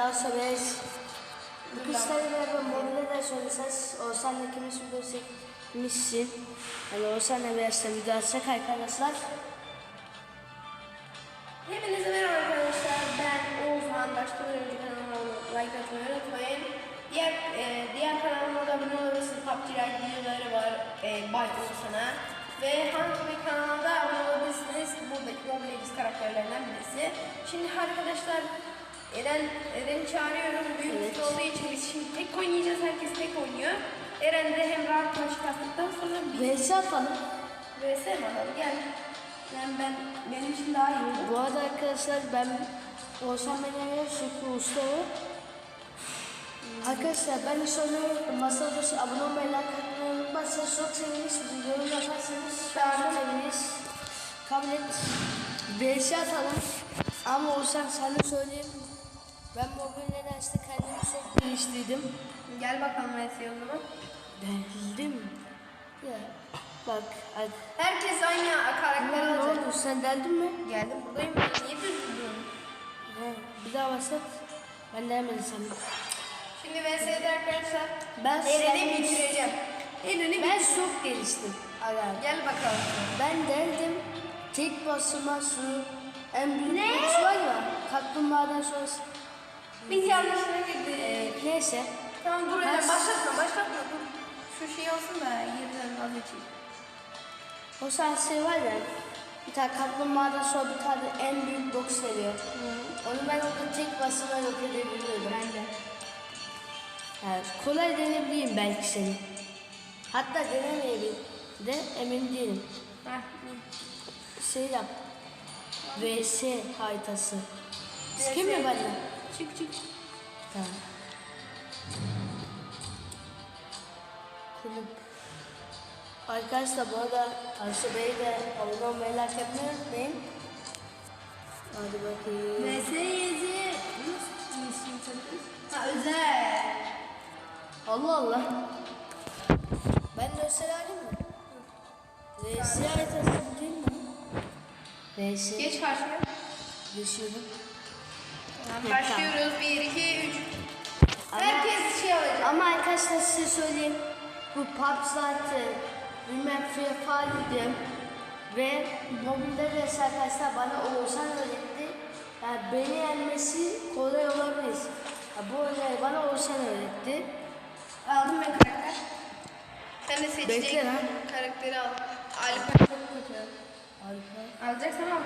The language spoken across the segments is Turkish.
daha sonra bu kuşları ve mobilya da söyleseniz Oğuzhan'la ikimiz video çekmişsin. Yani Oğuzhan'la biraz da video atsak arkadaşlar. Hepinize merhaba arkadaşlar. Ben Oğuzhan. Başka bir önce kanalıma like atmayı unutmayın. Diğer e, diğer kanalıma da abone olabilirsiniz. PUBG Lite videoları var. E, Bay Oğuzhan'a. Ve hangi bir kanalda abone olabilirsiniz. Buradaki Mobile Legends karakterlerinden birisi. Şimdi arkadaşlar Eren, Eren'i çağırıyorum. Büyük Evet. olduğu için biz şimdi tek oynayacağız. Herkes tek oynuyor. Eren de hem rahat maç kastıktan sonra bir VS atalım. vs bakalım. Gel. Yani ben benim için daha iyi olur. Bu arada arkadaşlar ben Oğuzhan Bener'e Şükrü Usta'yı Arkadaşlar ben de söylüyorum masa odası abone olmayı like atmayı unutmazsanız çok seviniriz. Bir yorum yaparsanız çok seviniriz. Kabul et. VS atalım. Ama Oğuzhan sana söyleyeyim. Ben mobilya derste kendimi çok geliştirdim. Gel bakalım vs o zaman. Deldim. Ya bak hadi. Herkes aynı karakter Ne oldu sen deldin mi? Geldim buradayım. Niye durduruyorsun? He, bir daha başlat. Ben demedim sana. Şimdi VS'de arkadaşlar Ben Eren'i sen- bitireceğim. Eren'i Ben bitir. çok geliştim. Aga. Gel bakalım. Ben deldim. Tek basıma su. En büyük ne? var ya. Kaplumbağadan sonrası. Biz yanlışına girdik. Ee, neyse. Tamam dur Eren başlatma başlatma dur. Şu şey olsun da yerden vazgeçeyim. O sahne var ya. Bir tane kaplumbağadan sonra bir tane en büyük boks veriyor. Onu ben orada tek basıma yok edebiliyordum. Ben de. Yani kolay denebileyim belki seni. Hatta denemeyebilirim de emin değilim. Heh, Şey yap. VS haritası. Mı ben de? Çık çık. Tamam. Kulüp. Arkadaşlar bu arada Arsu Bey'i de abone olmayı like yapmayı unutmayın. Hadi bakayım. VS'yi nasıl isim? Ha özel. Allah Allah. Ben de özel alayım mı? VS haritası değil mi? VS. Geç karşıya. Geçiyordum. Tamam, başlıyoruz. 1, 2, 3. Herkes şey alacak. Ama arkadaşlar size söyleyeyim. Bu pub zaten bilmem Free Fire'ydı. Ve mobilde de arkadaşlar bana Oğuzhan öğretti. Yani beni yenmesi kolay olabilir. Ya bu olayı bana Oğuzhan öğretti. Aldım ben karakter. Sen de seçecek Bekle lan. karakteri al. Kötü. Alpa. Alacaksan al.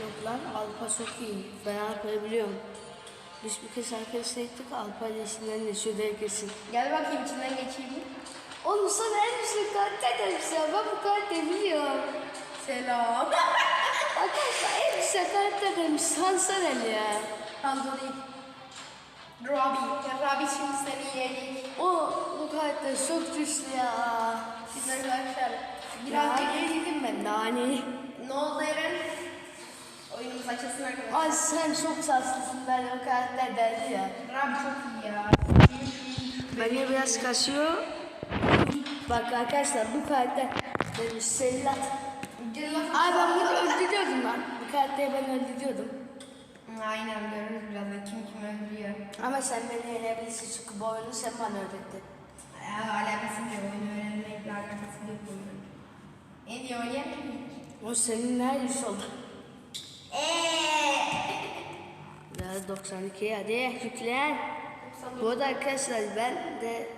Yok lan Alpa çok iyi. Ben Alpa'yı biliyorum. Biz bir kez arkadaşlar gittik Alpa ile isimlerini de şurada kesin. Gel bakayım içinden geçeyim. Oğlum sana en güzel karakter demişler. Ben bu karakteri biliyorum. Selam. Arkadaşlar en güzel karakter demiş. Sansanen ya. Hanzo değil. Ya Robbie şimdi seni yiyecek. O bu karakter çok güçlü ya. Biz arkadaşlar Biraz birazcık yedim ben nani. ne oldu Eren? Oyunumuz açılsın arkadaşlar. Ay sen çok şanslısın ben o karakter derdi ya. Robbie çok iyi ya. Beni biraz kasıyor. Bak arkadaşlar bu karakter demiş Sellat. Ay ben bunu öldürüyordum lan. Bu karakteri ben öldürüyordum. Aynen görürüz birazdan kim kimi öldürüyor. Ama sen beni yenebilirsin çünkü bu oyunu sen bana öğrettin. Ya alakası yok. Oyunu öğrenmekle alakası yok oyunun. En iyi oynayan kim? O senin her yüz oldu. Biraz 92 hadi yüklen. Bu arada arkadaşlar ben de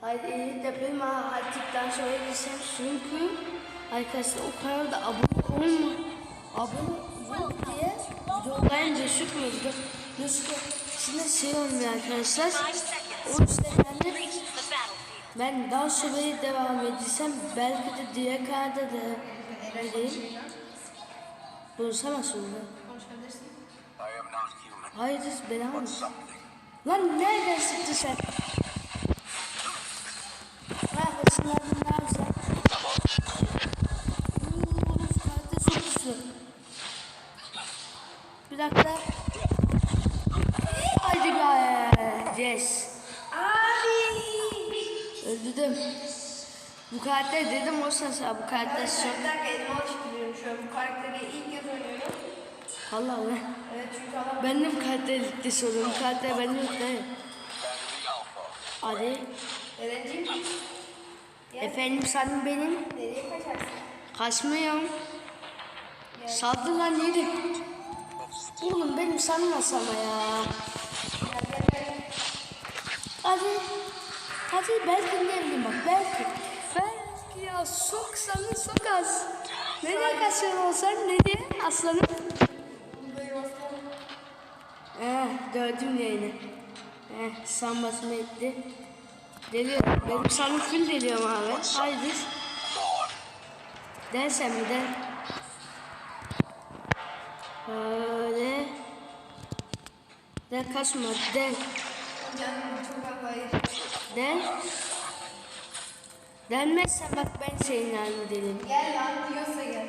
hadi yapayım ha artıktan sonra gitsem çünkü arkadaşlar o kanalda abone olma abone yok diye videoların düşükmüyordu. Nüske şimdi şey olmuyor arkadaşlar. O yüzden ben daha sonra devam edersem belki de diğer kanalda da edeyim. Bulsana sonra. Konuşabilirsin. I am not human, Hayır bela mı? but something. Lan nereden çıktı sen? Uuu kartı çok güçlü. Bir dakika. Hadi be. Yes. Abi. Öldürdüm. Bu karakter dedim o sen bu karakter çok. bir dakika elime alıştırıyorum şu an. Bu karakteri ilk kez oynuyorum. Allah Allah. Evet çünkü adam Ben de mi karakterlikte soruyorum? Karakter bende yok değil mi? Bandit the Alpha. Hadi. Erenciğim Efendim sen benim. nereye kaçarsın? Kaçmıyorum. Saldı lan yürü. Oğlum benim sanmaz ama ya. Hadi. Hadi belki ne bak belki. Ya sok sana sok az. Nereye kaçıyorsun olsan nereye aslanım? Aslanım. Eh gördüm yayını. Eh sanmasını etti. Deliyor. Benim sanım full deliyorum abi. Haydi. Dersen mi der? Öyle. Der kaçma der. Der. Denmezsen bak ben senin halini derim. Gel lan diyorsa gel.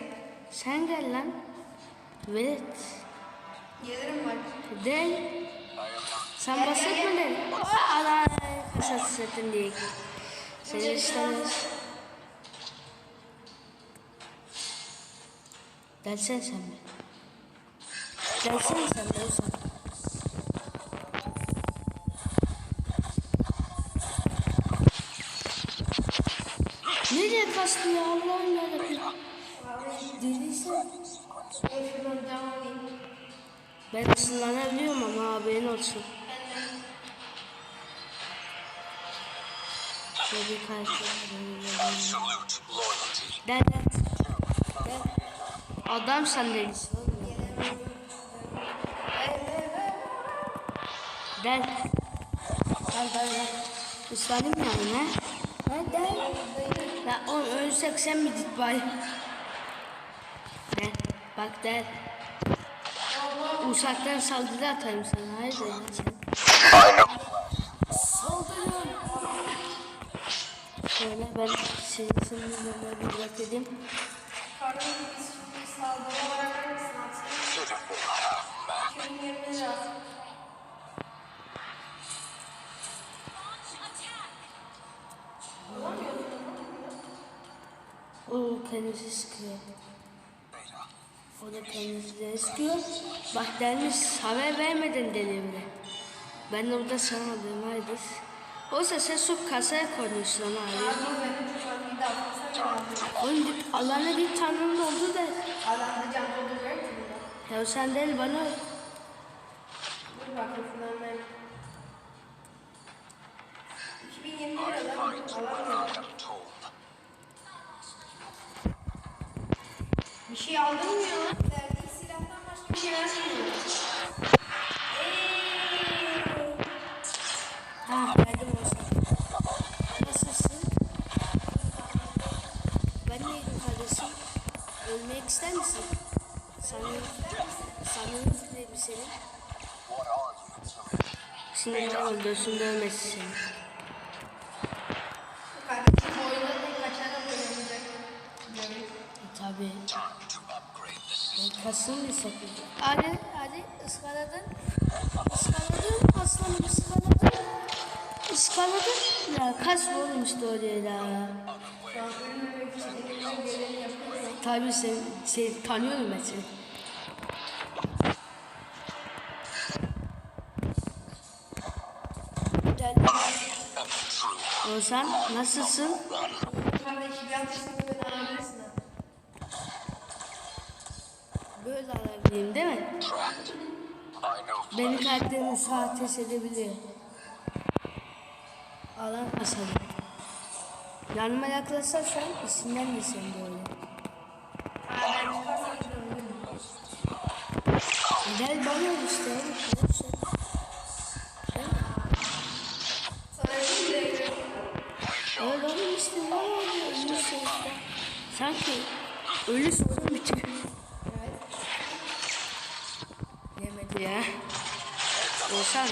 Sen gel lan. Evet. Gelirim bak. Del. Sen basit mi del? Ana kasat satın diye. Seni istemez. Delsen sen mi? Delsen sen de olsan. Ben ısınlanabiliyorum ama haberin olsun. Loyalty. Den den. Den. Adam sen değilsin. Den. Gel gel gel. Islanayım yani ha? Ha den. Ya oğlum ölsek sen mi git bari? Den. Bak den. Uçaktan saldırı atarım sana. Hayır lan sen. I know. Saldırın. Şöyle ben senin sınırlarına bir bırakayım. Karnım biz şimdi saldırı O da kendisi de sıkıyor. Bak dermiş haber vermeden deliyor bile. Ben orada sanmadım haydi. Oysa sen çok kasaya koymuşsun ama abi. Oğlum Allah'ına bir tanrının oldu da. Adamda can ki burada. Ya sen değil bana Dur şuradan ben. 2020 I liradan alamıyorum. Şey aldın mı ya? Verdiği silahtan başka bir şey vermiyor. Ha verdim olsun. Nasılsın? Ben neydim kardeşim? Ölmek ister misin? Sanırım, sanırım to me? Şimdi öldürsün dövmesin seni. Bir sakınca. Hadi hadi ıskaladın. Iskaladın aslanım ıskaladın. Iskaladın. Ya kaç oğlum işte oraya yapıyorum. Tabii sen, seni tanıyorum ben seni. Ozan nasılsın? Beni alabilirim değil mi? Trapped. I know Benim flesh. karakterim sağ ateş edebiliyor. Alan asalım. Yanıma yaklaşırsan isimden de sen böyle. Gel bana işte Öyle? Ölüsün işte. Sanki ölü sorun bitiyor. Evet. Yemedi ya. Olsan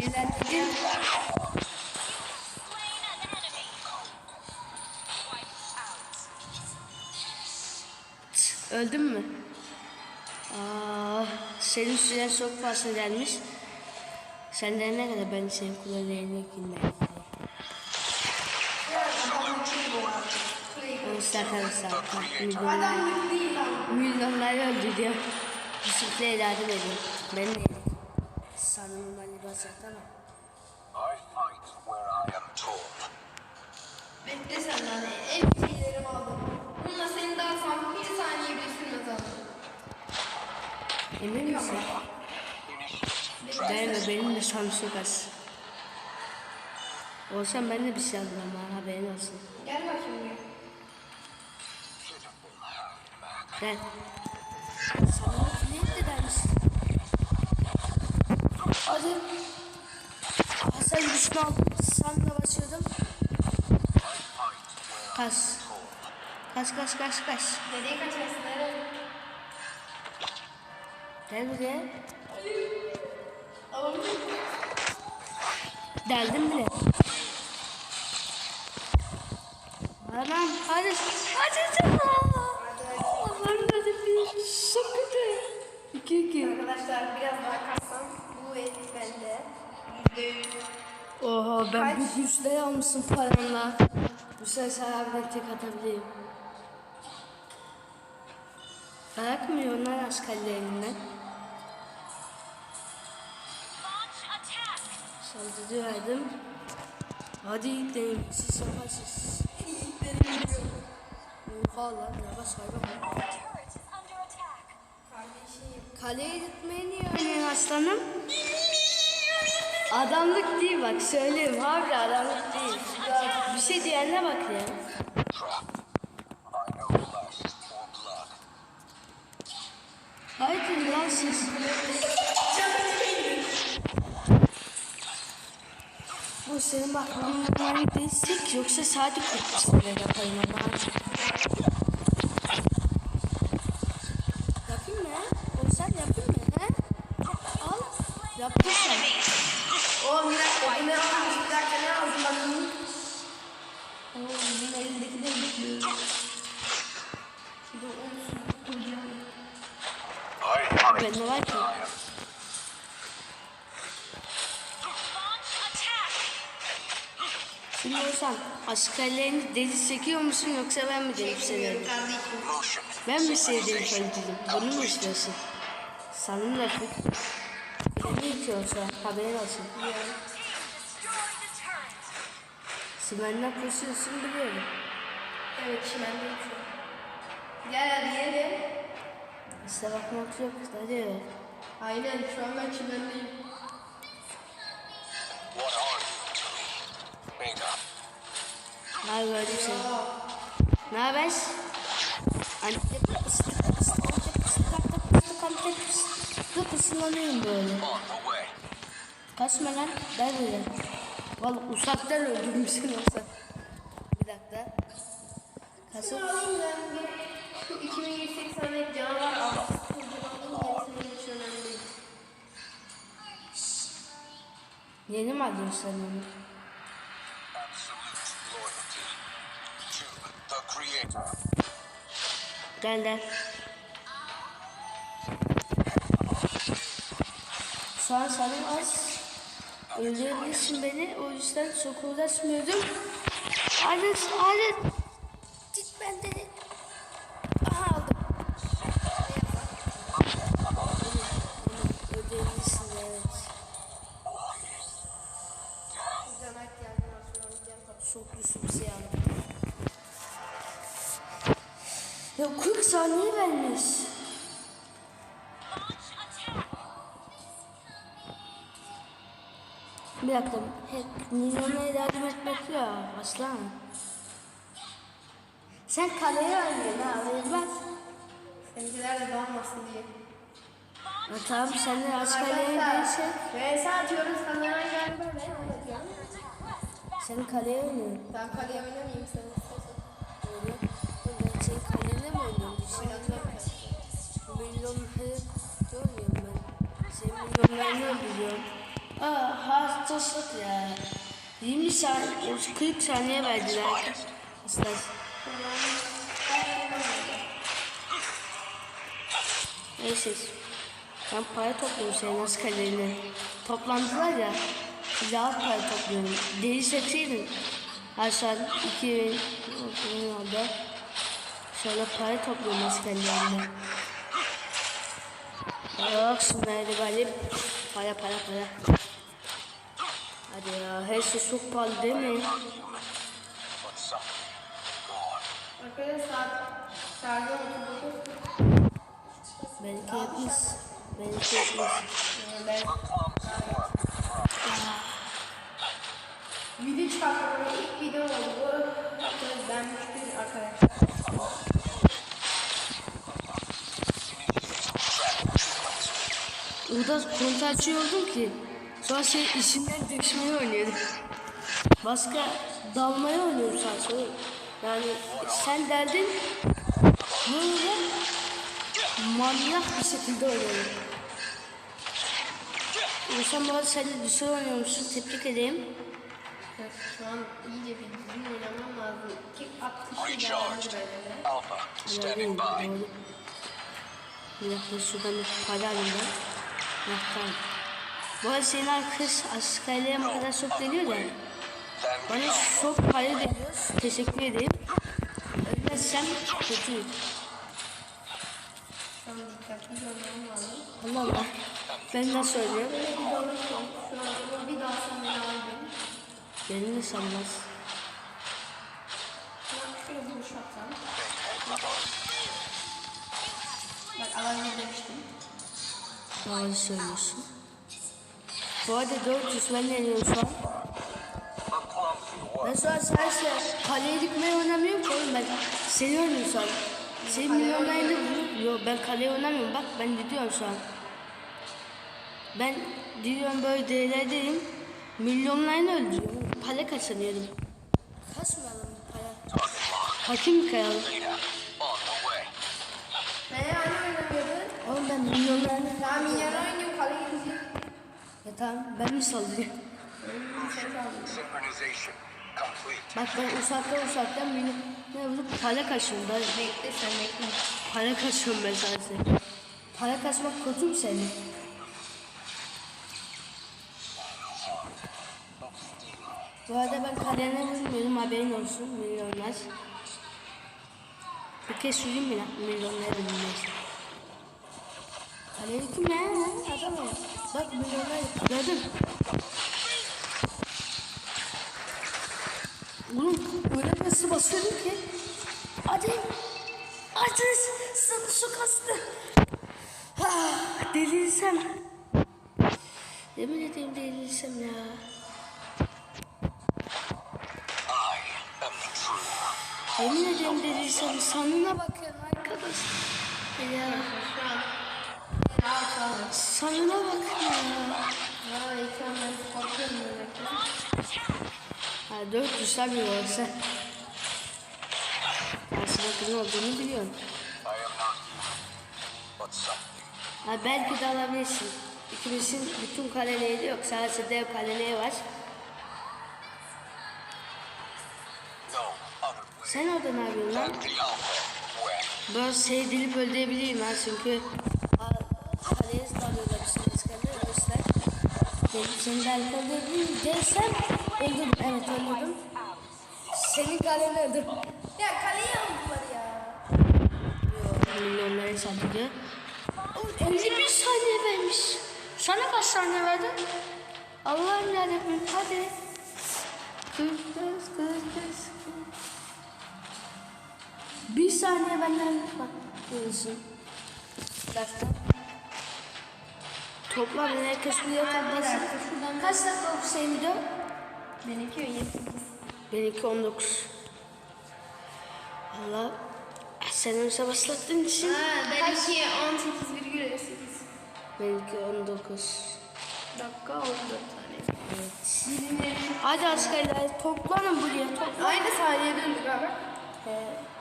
beni Öldün mü? Aa, senin süren çok fazla gelmiş. Senden ne kadar ben senin arada. Şurayı Onu sakın sakın. Adam mutlu değil Bisikle yardım edin. Ben de sanırım Ali basacak ama. I fight where I am told. Bekle sen lan. En şeylerimi aldım. Bununla seni daha sam bir saniye bile sürmez aldım. Emin misin? Derme benim de Samsung az. Olsam ben de bir şey alırım ha haberin olsun. Gel bakayım. Gel. Hadi. Hasan güçlü aldım. Hasan'la başladım. Kaç. Kaç kaç kaç kaç. Nereye kaçarsın? Nereye? Gel buraya. Deldim bile. Anam hadi. Hadi canım. Allah'ım nasıl bir şakıdı. İki iki. Arkadaşlar biraz daha kas bende. Oha ben Kaç? bu yüzde yalmışsın paranla. Bu ses harbiden tek atabilirim. Bırakmıyor lan askerlerini. Saldırı verdim. Hadi yükleyin. Siz yaparsınız. Yükleyin diyor. Oha lan yavaş hayvan. Kaleye gitmeye niye oynuyorsun aslanım? Adamlık değil bak söyleyeyim harbi adamlık değil. Bir şey diyenine bak ya. Haydi lan siz. Bu senin bak bunları değilsek yoksa sadece kurtuluşları yapayım ama. Yapayım mı? Olsan yapayım mı? He? Al. Yaptın sen. Oğlum bir dakika. Bu ne almış? Bir dakika ne aldım ben bunu? Oğlum bunun elindeki de yüklü. Bir de onu koyacağım. I fight. Bende var ki. Şimdi olsan askerlerini deli çekiyor musun yoksa ben mi deli seviyorum? Ben mi sevdiğim söyledim? Bunu mu istiyorsun? Sanırım. Bilmiyorum ki olsa haberin olsun. Simenden koşuyorsun biliyorum. Evet şimdi ben de içiyorum. Gel hadi yiyelim. İşte bakmak yok. Hadi. Aynen şu an ben çimendeyim. What are you to me? Mega. Ha gördüm seni. Ne haber? Islık ısınlanıyorum böyle. Kaçma lan. Ben böyle. Vallahi uzaktan öldürdüm seni olsa. Kasıp. Şu 2180 canavar avcısı kurduranın gerisinin hiç önemli değil. Yeni mi alıyorsun sen onu? Gel gel. Şu an sanırım az öldürebilirsin beni. O yüzden çok uğraşmıyordum. Alet, alet. Ya aslan. Sen kaleye oynuyorsun ha. Verilmez. Seninkiler de dağılmasın diye. Ya tamam sen de az kaleye değilsen. VS atıyoruz ben anlatıyorum. Sen kaleye oynuyorsun. Ben kaleye oynamayayım sen istiyorsan. Öyle. Ben senin kalene mi oynuyorum? Oynatıyorum. Milyonları görmüyorum ben. Senin milyonlarını öldürüyorum. Aa hastaslık ya. 20 saniye, 40 saniye verdiler. Aslan. Neyse. Ben para topluyorum senin askerlerine. Toplandılar ya. Daha para topluyorum. Deli seçseydin. Hasan 2000 aldı. Şöyle para topluyorum askerlerine. Yok şunları galip. Para para para. Hadi ya her şey çok pahalı değil mi? But something. Go on. Arkadaşlar şarjı 39. Belki yapmış. Belki yapmış. Video çıkarttığım ilk video oldu. Ben müşteri arkadaşlar. Orada kontaçı oldum ki. Sonra şey isimler değişmeyi oynuyorum. Başka dalmayı oynuyorum sadece. Yani sen derdin böyle manyak bir şekilde oynuyorum. Sen bu arada sen de güzel oynuyormuşsun. Tebrik edeyim. Evet, Şu an iyice bir düzgün oynamam lazım. Kick atışı da. Alpha, standing by. Bir dakika şuradan bir para alayım ben. Tamam. Bu arada senin arkadaş askerliğe bu kadar çok deniyor da. Bana çok para deniyor. Teşekkür ederim. Ölmezsem kötüyüm. Allah Allah. Ben nasıl dalsam beni de sanmaz. Bak alabilir demiştim. Doğru söylüyorsun. Bu arada 400 ben deniyorum şu an. Ben şu an sadece kaleye dikmeyi oynamıyorum ki oğlum ben seni oynuyorum şu an. Senin milyonlarını yok ben kaleye oynamıyorum bak ben gidiyorum şu an. Ben gidiyorum böyle değerlerdeyim. Milyonlarını öldürüyorum. Para kazanıyorum. Kasmayalım para. Hakim kayalım. Yani oynamıyordum. Oğlum ben milyonlarını... Ben minyon oynuyorum. Kale gidecek. Ya tamam ben mi sallıyorum? Bak ben uzaktan uzaktan milyon... Ne bulup para kaçıyorum ben. Bekle sen bekle. Para kaçıyorum ben sadece. Para kaçmak kötü mü senin? Bu arada ben kalene vurmuyorum haberin olsun milyonlar. Bir kez söyleyeyim mi lan milyonlar vurmuyor. Kaleye kim lan. Bak milyonlar gördün. Oğlum öyle nasıl basıyorum ki? Hadi. Hadi sana su kastı. Ah, delirsem. Yemin edeyim delirsem ya. Yemin ederim delirsem sanına bakıyorum arkadaş. Ya Sanına bakın ya. Ekrandan korkuyorum demekten. Ha 400 tabii olsa. Ben sana kızın olduğunu biliyorum. Ha belki de alabilirsin. İkimizin bütün kaleleri yok. Sadece dev kaleleri var. Sen orada ne yapıyorsun lan? Böyle sevdilip öldürebilirim ha çünkü seni belki öldürebilirim dersem öldüm. Evet öldürdüm. Senin kaleni öldürdüm. Ya kaleye aldılar ya. Saldırıyor. Oğlum 51 saniye vermiş. Sana kaç saniye verdi? Allah'ım yarabbim hadi. Kız kız kız kız. Bir saniye benden bak. Diyorsun. Bir dakika. Toplam herkes buraya toplasın. Kaç dakika oldu senin video? Benimki 28. Benimki 19. Allah sen önce başlattığın için Ha benimki 18,8 benimki 19. dakika 14 tane. Evet. Hadi askerler toplanın buraya toplan. aynı saniyede döndük abi. Ee,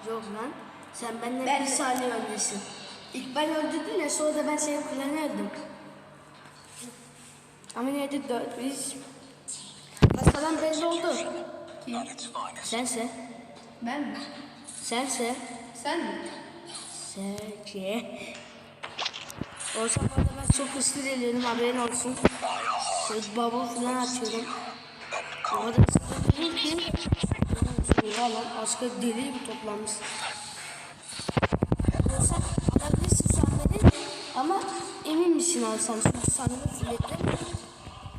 yok lan. Sen benden Ben bir de. saniye öndesin. İlk ben öldürdüm ya sonra da ben senin kulağını öldüm. Ama neydi dört biz. Kasadan belli oldu. Finest. Sense. Ben mi? Sense. Sen mi? Sence. O zaman da ben çok hızlı geliyorum haberin olsun. Şöyle baba falan atıyorum. Kadar hızlı geliyorum ki. Lan asker deli gibi toplanmış. Olsa alabilirsin şu an beni ama emin misin alsam? Çünkü sandık zilletle.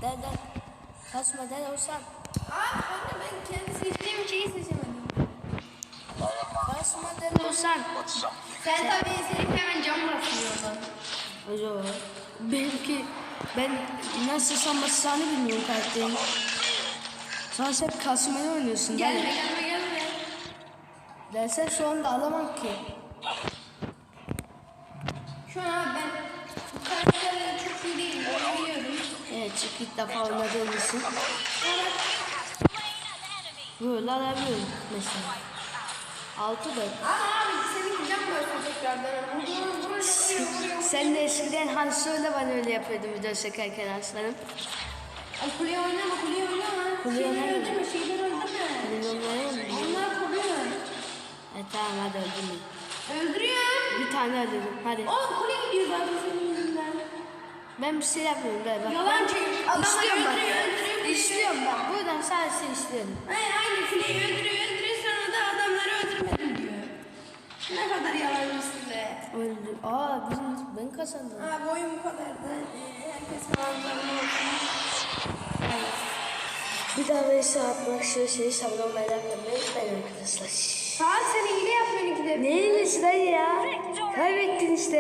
Der der. Kasma der olsan. Abi anne ben kendi seçtiğim şeyi seçemedim. Olsan. But something Sen tabii senin hemen cam basıyordun. Acaba belki ben nasıl sanmasını bilmiyorum karakterin. Sen sen kasmayı oynuyorsun değil Gelme mi? gelme gelme. Dersen şu anda alamam ki. Şu an abi ben bu karakterleri çok iyi değilim. Onu biliyorum. Evet ilk defa oynadığım için böyle alabiliyorum mesela. Altı dört. Sen de eskiden hani söyle bana öyle yapıyordun video çekerken aslanım. O kuleye oynama kuleye oynama. Kuleye Şeyleri oynama. öldürme şeyleri öldürme. Milyonları mı? Onlar koruyor. E tamam hadi öldürmeyin. Öldürüyor. Bir tane öldürdüm hadi. Oğlum kule gidiyor zaten senin. Ben bir şey yapmıyorum gel bak. Yalancı. Adamları İstiyorum bak. öldürüyor öldürüyor. kuleyi. İstiyorum bak. Buradan sadece istiyorum. Hayır aynı kuleyi öldürüyor öldürüyor sonra da adamları öldürmedim diyor. Ne kadar yalancısın be. Öldü. Aa bizim ben kazandım. Abi oyun bu kadar da e, herkes kanallarına olsun. Bir daha böyle şey yapmak şu şeyi sabır merak etmeyin ben arkadaşlar. Saat sen hile yapıyorsun ikide. Ne iyisi dayı ya? Kaybettin işte.